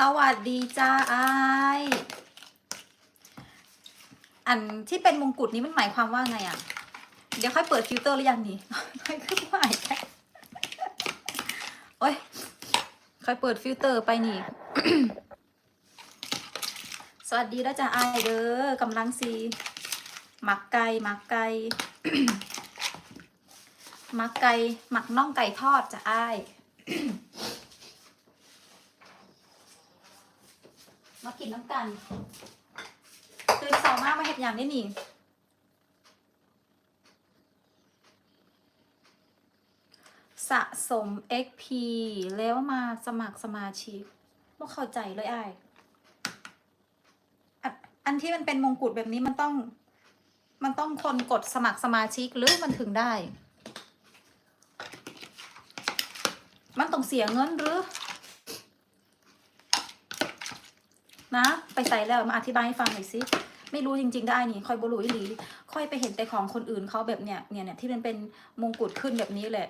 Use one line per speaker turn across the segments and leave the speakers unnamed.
สวัสดีจ้าไอายอันที่เป็นมงกุฎนี้มันหมายความว่าไงอะ เดี๋ยวค่อยเปิดฟิลเตอร์หรือยังนี่ค่อยขึ้นมาอีกแค่โอ้ยค่อยเปิดฟิลเตอร์ไปนี่ สวัสดีแล้วจ้าไอายเด้อกำลังซีหมักไก่หมักไก่หมักไก่หมักน่องไก่ทอดจ้าไอาย มากินน้ำกัน ตื่นเช้ามากมาเห็ดอย่างนี้นี่สะสม XP แล้วมาสมัครสมาชิกไม่เข้าใจเลยไอ้อันที่มันเป็นมงกุฎแบบนี้มันต้อง มันต้องคนกดสมัครสมาชิกหรือมันถึงได้ มันต้องเสียเงินหรือ นะ ไปใส่แล้วมาอธิบายให้ฟังหน่อยสิไม่รู้จริง ๆ ได้นี่คอยบรูอีหลีค่อยไปเห็นแต่ของคนอื่นเขาแบบเนี้ยเนี่ยเนี่ยที่มันเป็นมงกุฎขึ้นแบบนี้แหละ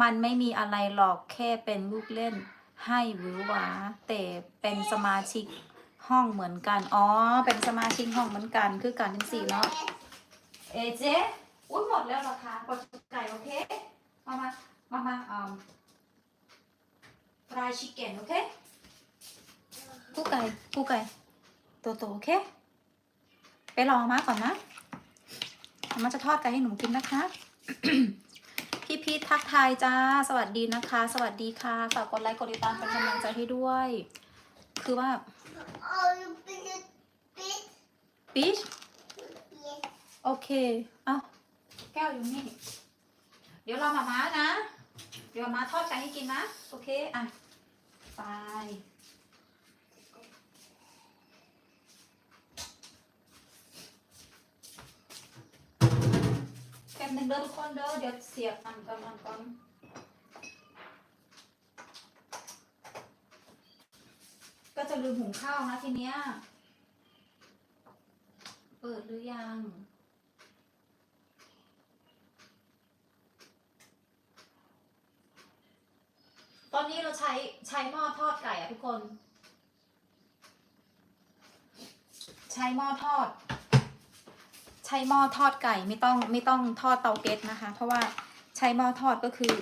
มันไม่มีอะไรหรอกแค่เป็นลูกเล่น ให้หรือหวาแต่เป็นสมาชิกห้องเหมือนกัน อ๋อ เป็นสมาชิกห้องเหมือนกัน คือการทั้งสี่เนาะ เอเจอุ้ยหมดแล้วเหรอคะปลาไก่โอเค มามามามาอ่าฟรายชิคเก้นโอเค กู้ไก่กู้ไก่โตโตโอเค ไปรอมาก่อนนะมาจะทอดไก่ให้หนูกินนะคะ พี่พีททักทายจ้า สวัสดีนะคะ สวัสดีค่ะ ฝากกดไลค์กดติดตามเป็นกำลังใจให้ด้วย คือว่าปีชโอเคเอ้าแก้วอยู่นี่ เดี๋ยวรอมาม้านะ เดี๋ยวมาทอดไก่ให้กินนะ โอเค อะ ไป แป๊บนึงเด้อทุกคนเด้อเดี๋ยวเสียบอันก่อนอันก่อนก็จะลืมหุงข้าวนะทีเนี้ย เปิดหรือยังตอนนี้เราใช้ใช้หม้อทอดไก่อะทุกคน ใช้หม้อทอด ช้หม้อทอดไก่ไม่ต้องไม่ต้องทอดเตาเก็ตนะคะ เพราะว่าใช้หม้อทอดก็คือ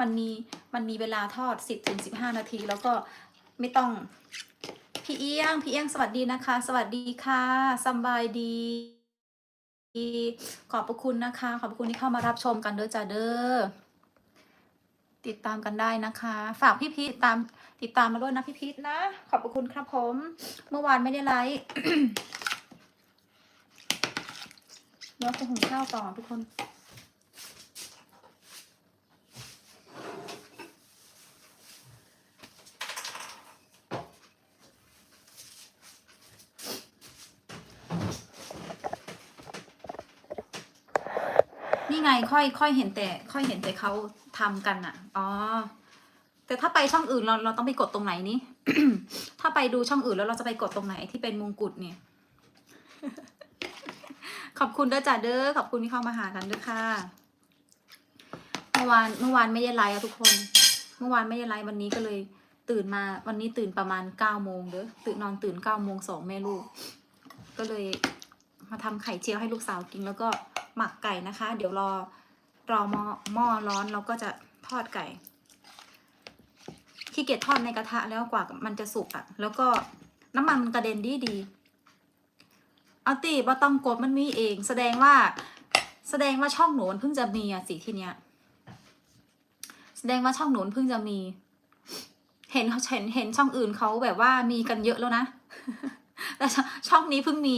มันมีมันมีเวลาทอด 10ถึง15 นาที แล้วก็ไม่ต้องพี่เอี้ยงพี่เอี้ยงสวัสดีนะคะ สวัสดีค่ะสบายดี ขอบพระคุณนะคะ ขอบคุณที่เข้ามารับชมกันเด้อจ้าเด้อติดตามกันได้นะคะ ฝากพี่พีทติดตามติดตามมาด้วยนะพี่พีทนะ ขอบพระคุณครับผม เมื่อวานไม่ได้ไลฟ์ เดี๋ยวจะหุงข้าวต่อทุกคนนี่ไงค่อยค่อยเห็นแต่ ค่อยเห็นแต่เขาทำกันอะ อ๋อ แต่ถ้าไปช่องอื่นเราเราต้องไปกดตรงไหนนี่ ถ้าไปดูช่องอื่นแล้วเราจะไปกดตรงไหนที่เป็นมงกุฎเนี่ย ขอบคุณเด้อจ่าเด้อขอบคุณที่เข้ามาหากันด้วยค่ะ เมื่อวานเมื่อวานไม่ได้ไลฟ์อะทุกคน เมื่อวานไม่ได้ไลฟ์วันนี้ก็เลย ตื่นมาวันนี้ตื่นประมาณเก้าโมงเด้อตื่นนอนตื่นเก้าโมงสองแม่ลูก ก็เลยมาทำไข่เจียวให้ลูกสาวกิน แล้วก็หมักไก่นะคะ เดี๋ยวรอรอหม้อหม้อร้อนเราก็จะทอดไก่ขี้เกียจทอดในกระทะแล้วกว่ามันจะสุกอะ่ะ แล้วก็น้ำมันมันกระเด็นดีดี เอาตีว่าต้องกดมันมีเอง แสดงว่า แสดงว่าช่องหนูมันเพิ่งจะมีอะสิทีเนี้ย แสดงว่าช่องหนูมันเพิ่งจะมี เห็นเห็นเห็นช่องอื่นเขาแบบว่ามีกันเยอะแล้วนะแต่ช่องนี้เพิ่งมี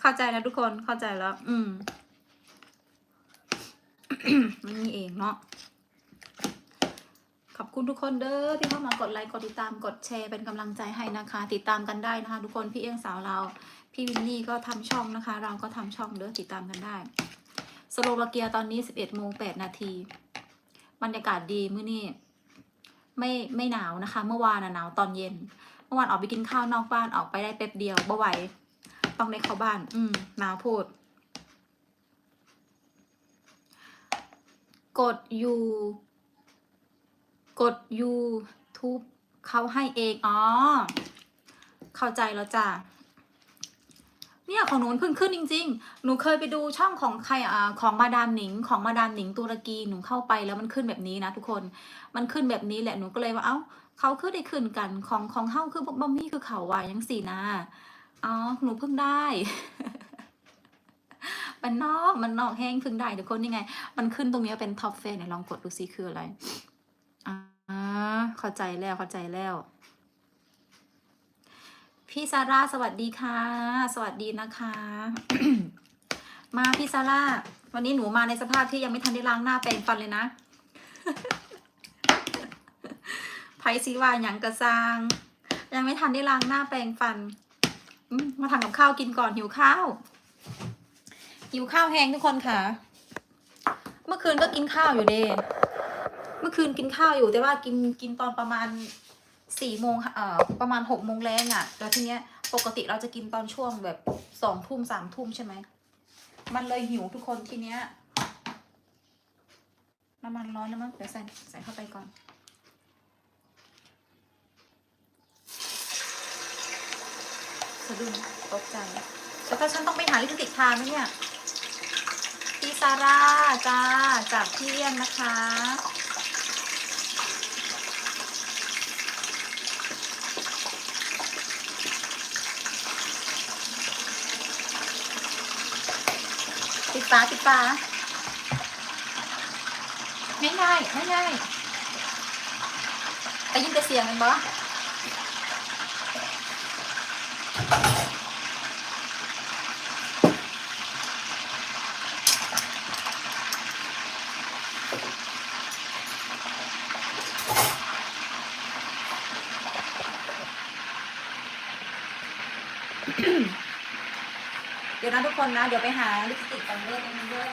เข้าใจนะทุกคนเข้าใจแล้ว อืมมันมีเองเนาะขอบคุณทุกคนเด้อที่เข้ามากดไลค์กดติดตามกดแชร์เป็นกำลังใจให้นะคะ ติดตามกันได้นะคะ ทุกคนพี่เอี้ยงสาวเรา พี่วินนี่ก็ทำช่องนะคะ เราก็ทำช่องเด้อติดตามกันได้ สโลวาเกียตอนนี้สิบเอ็ดโมงแปดนาทีบรรยากาศดีมื้อนี้ไม่ไม่หนาวนะคะ เมื่อวานหนาวตอนเย็น เมื่อวานออกไปกินข้าวนอกบ้านออกไปได้แป๊บเดียวบ่ไหวต้องได้เข้าบ้าน อืมหนาวโพดกดยูกด YouTube เขาให้เองอ๋อเข้าใจแล้วจ้ะ เนี่ยของหนูเพิ่งขึ้นจริง ๆ หนูเคยไปดูช่องของใครอ่าของมาดามหนิง ของมาดามหนิงตุรกี หนูเข้าไปแล้วมันขึ้นแบบนี้นะทุกคน มันขึ้นแบบนี้แหละ หนูก็เลยว่า เอ้า เขาคือได้ขึ้นกัน ของของเฮาคือบ่มี่คือเขาวายังสี่นะอ๋อ หนูเพิ่งได้ มันนอกมันนอกแห้งเพิ่งได้ทุกคนนี่ไง มันขึ้นตรงนี้เป็นท็อปเฟนไหนลองกดดูซิคืออะไร อ่า เข้าใจแล้ว เข้าใจแล้ว พี่ซาร่าสวัสดีค่ะ สวัสดีนะคะ มาพี่ซาร่าวันนี้หนูมาในสภาพที่ยังไม่ทันได้ล้างหน้าแปรงฟันเลยนะไพซีว่าหยังกระซางยังไม่ทันได้ล้างหน้าแปรงฟันมมาทำกับข้าวกินก่อนหิวข้าว หิวข้าวแห้งทุกคนค่ะ เมื่อคืนก็กินข้าวอยู่เดเมื่อคืนกินข้าวอยู่แต่ว่ากินกินตอนประมาณ สี่โมงเอ่อประมาณหกโมงแรงอะ่ะแล้วทีเนี้ยปกติเราจะกินตอนช่วงแบบสองทุ่มสามทุ่มใช่ไหมมันเลยหิวทุกคนทีเนี้ยน้ำมันร้อนแล้วมั้งเดี๋ยวใส่ใส่เข้าไปก่อน สะดุ้งตกใจแล้วก็ฉันต้องไปหาลิปสติกทาไหมเนี่ยพี่ซาร่าจ้าจากพี่เลี่ยนนะคะ ปิดฟ้าปิดฟ้าไม่ง่ายไม่ง่ายไปยินแต่เสียงกันบ่ เดี๋ยวนะทุกคนนะ เดี๋ยวไปหาลิปสติกกันเลือกกันด้วย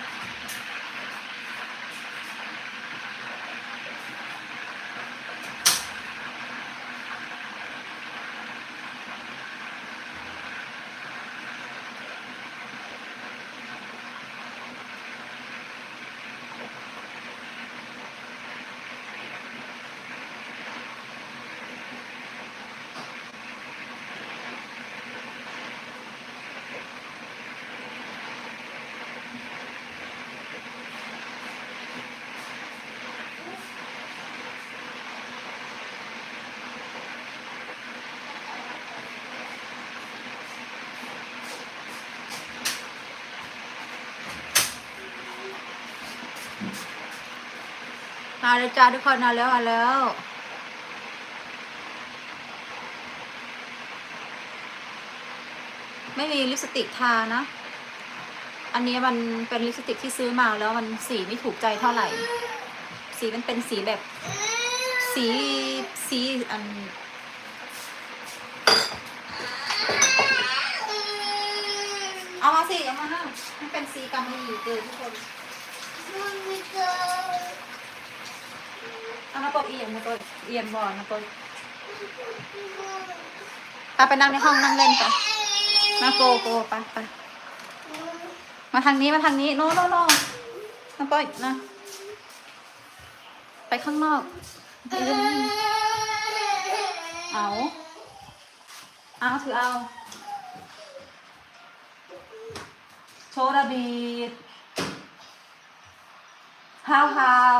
มาเลยจ้าทุกคนมาแล้วมาแล้ว ไม่มีลิปสติกทานะ อันนี้มันเป็นลิปสติกที่ซื้อมาแล้วมันสีไม่ถูกใจเท่าไหร่ สีมันเป็นสีแบบ สีสีอันเอามาสิเอามาห้ามันเป็นสีกำมะหยี่เกินทุกคน เอามาปกเอียนมาตัวเอียนบอลมาตัวไปไปนั่งในห้องนั่งเล่นไปมาโกโกไปไปมาทางนี้มาทางนี้โนโนโนมาปอยนะไปข้างนอกไปเล่นเอาเอาถือเอาโชว์ระบีดฮาวฮาว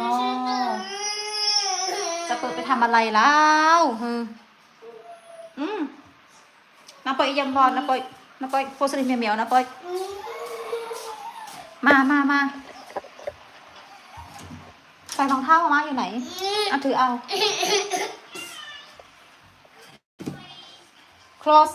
no จะเปิดไปทำอะไรแล้วฮึอืมน้าปอยยังบอลน้าปอยน้าปอยโพสต์เหมียวๆน้าปอย มามามาใส่รองเท้ามามาอยู่ไหนเอาถือเอา close